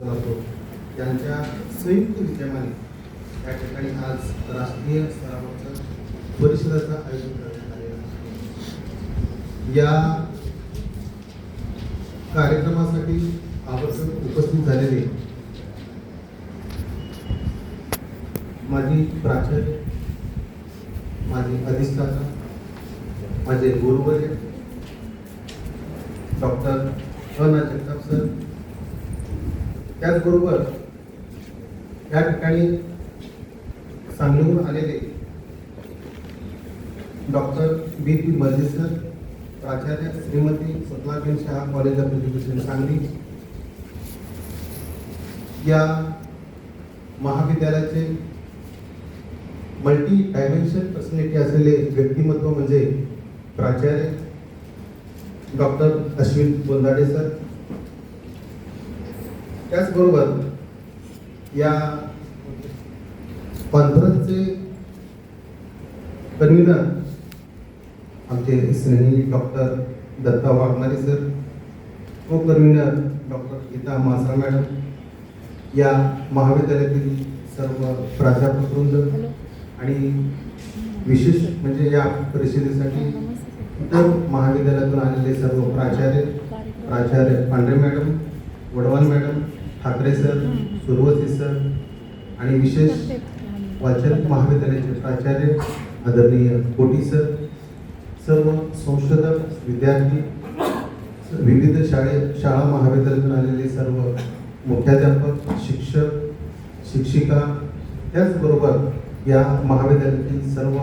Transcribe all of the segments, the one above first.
जातो. त्यांच्या संयुक्त विद्यमाने या ठिकाणी आज राष्ट्रीय स्तरावरचं परिषदेचं आयोजन करण्यात आलेलं आहे. या कार्यक्रमासाठी आवर्जून उपस्थित झालेले माझी प्राचार्य माझी अधिष्ठाता माझे गुरुवर्य डॉक्टर अना जगताप सर त्याचबरोबर या ठिकाणी सांगलीहून आलेले डॉक्टर बी पी मर्जेसर प्राचार्य Shrimati Satlaben Shah college of education Sangli या महाविद्यालयाचे मल्टी डायमेन्शन पर्सनॅलिटी असलेले व्यक्तिमत्व म्हणजे प्राचार्य डॉक्टर अश्विन बोंदाडे सर त्याचबरोबर या कॉन्फरन्सचे कन्व्हिनर आमचे स्नेही doctor Datta Waghmare sir co convener doctor Geeta Masra madam या महाविद्यालयातील सर्व प्राध्यापक वृंद आणि विशेष म्हणजे या परिषदेसाठी इतर महाविद्यालयातून आलेले सर्व प्राचार्य प्राचार्य Pandhare madam Wadwal madam Thackeray sir Survati sir आणि विशेष वाचन महाविद्यालयाचे प्राचार्य आदरणीय कोटी सर सर्व संशोधक विद्यार्थी विविध शाळे शाळा महाविद्यालयातून आलेले सर्व मुख्याध्यापक शिक्षक शिक्षिका त्याचबरोबर या महाविद्यालयातील सर्व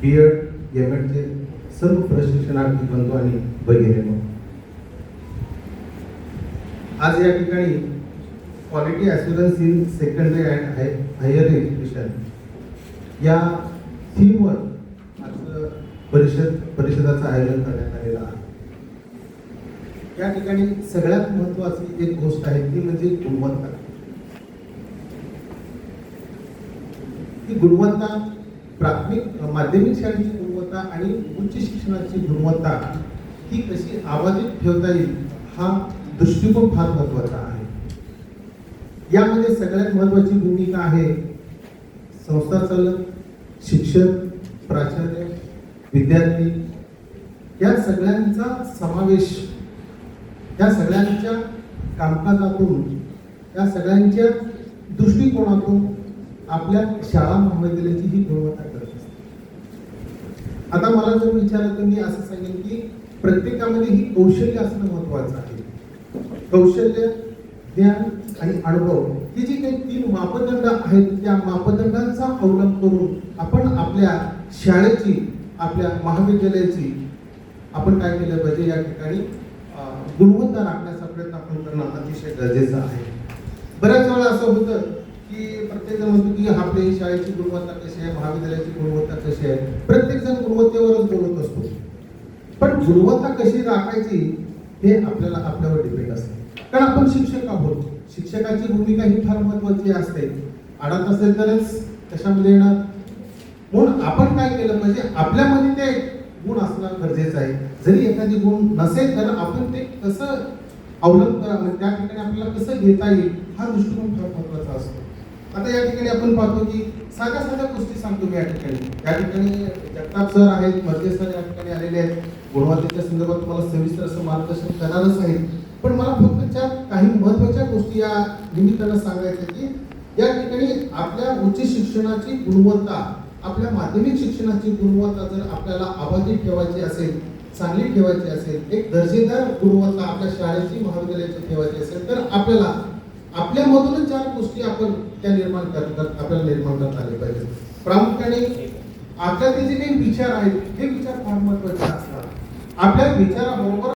बी एड एम एडचे सर्व प्रशिक्षणार्थी बंधू आणि भगिनी आज या ठिकाणी quality assurance in secondary and higher education या थीमवर आजचं परिषद परिषदाचं आयोजन करण्यात आलेलं आहे. या ठिकाणी सगळ्यात महत्वाची एक गोष्ट आहे ती म्हणजे गुणवत्ता. ही गुणवत्ता प्राथमिक माध्यमिक शाळेची गुणवत्ता आणि उच्च शिक्षणाची गुणवत्ता ही कशी आवाजित ठेवता येईल हा दृष्टिकोन फार महत्त्वाचा आहे. यामध्ये सगळ्यात महत्वाची भूमिका आहे संस्था चालक शिक्षक प्राचार्य विद्यार्थी. या सगळ्यांचा समावेश या सगळ्यांच्या कामकाजातून या सगळ्यांच्या दृष्टिकोनातून आपल्या शाळा महाविद्यालयाची ही गुणवत्ता करत असते. आता मला जर विचारलं तर मी असं सांगेन की प्रत्येकामध्ये ही कौशल्य असणं महत्वाचं आहे. कौशल्य ज्ञान आणि अनुभव हे जी काही तीन मापदंड आहेत त्या मापदंडांचा अवलंब करून आपण आपल्या शाळेची आपल्या महाविद्यालयाची आपण काय केलं पाहिजे या ठिकाणी गुणवत्ता राखण्याचा प्रयत्न आपण करणं अतिशय गरजेचं आहे. बऱ्याच वेळा असं होतं की प्रत्येक जण म्हणतो की आपल्या शाळेची गुणवत्ता कशी आहे महाविद्यालयाची गुणवत्ता कशी आहे? प्रत्येक जण गुणवत्तेवरच बोलत असतो. पण गुणवत्ता कशी राखायची हे आपल्याला आपल्यावर डिपेंड कारण आपण शिक्षक आहोत. शिक्षकाची भूमिका ही फार महत्वाची असते. अडत असेल तरच कशामध्ये येणार? म्हणून आपण काय केलं पाहिजे? आपल्यामध्ये ते गुण असणं गरजेचं आहे. जरी एखादी गुण नसेल तर आपण ते कसं अवलंब त्या ठिकाणी आपल्याला कसं घेता येईल हा दृष्टिकोन फार महत्त्वाचा असतो. आता या ठिकाणी आपण पाहतो की साध्या साध्या गोष्टी सांगतो मी या ठिकाणी. या ठिकाणी जगताप सर आहेत मर्जे सर या ठिकाणी आलेले आहेत. गुणवत्तेच्या संदर्भात तुम्हाला सविस्तर असं मार्गदर्शन करणारच आहे पण मला फक्त त्या काही महत्त्वाच्या गोष्टी या निमित्तानं सांगायचं की या ठिकाणी आपल्या उच्च शिक्षणाची गुणवत्ता आपल्या माध्यमिक शिक्षणाची गुणवत्ता जर आपल्याला आबाधित ठेवायची असेल चांगली ठेवायची असेल एक दर्जेदार गुणवत्ता आपल्या शाळेची महाविद्यालयाची ठेवायची असेल तर आपल्याला आपल्यामधूनच चार गोष्टी आपण त्या निर्माण करतात आपल्याला निर्माण करता आले पाहिजे प्रामुख्याने आपल्यातील जे काही विचार आहेत हे विचार फार महत्त्वाचे असतात. आपल्या विचाराबरोबर